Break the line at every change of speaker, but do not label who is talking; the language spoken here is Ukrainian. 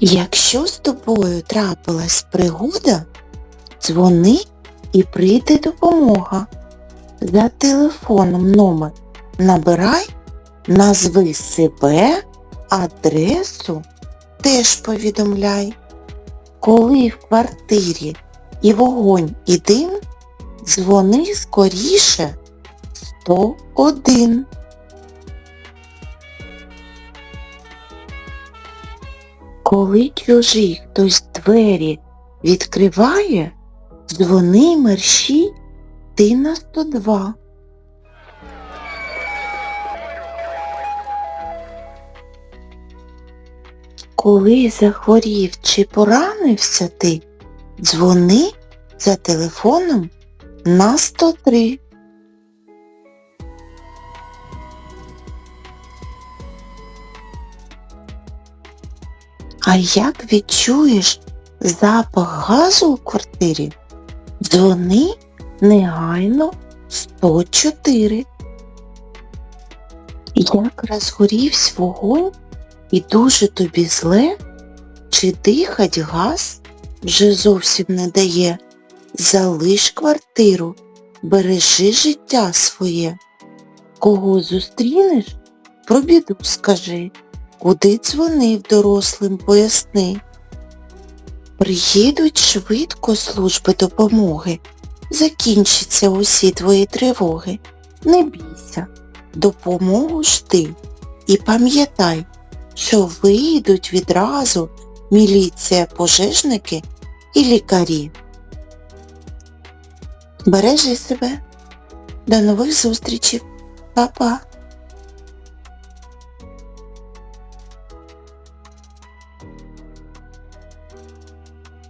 Якщо з тобою трапилась пригода, дзвони і прийде допомога. За телефоном номер набирай, назви себе, адресу теж повідомляй. Коли в квартирі і вогонь, і дим, дзвони скоріше 101. Коли чужий хтось двері відкриває, дзвони мерщій ти на 102. Коли захворів чи поранився ти, дзвони за телефоном на 103. А як відчуєш запах газу у квартирі, дзвони негайно 104. Як розгорівся вогонь і дуже тобі зле, чи дихать газ вже зовсім не дає, залиш квартиру, бережи життя своє. Кого зустрінеш, про біду скажи, куди дзвонив дорослим поясни. Приїдуть швидко служби допомоги, закінчаться усі твої тривоги. Не бійся, допомогу жди і пам'ятай, що вийдуть відразу міліція, пожежники і лікарі. Бережи себе. До нових зустрічей. Па-па.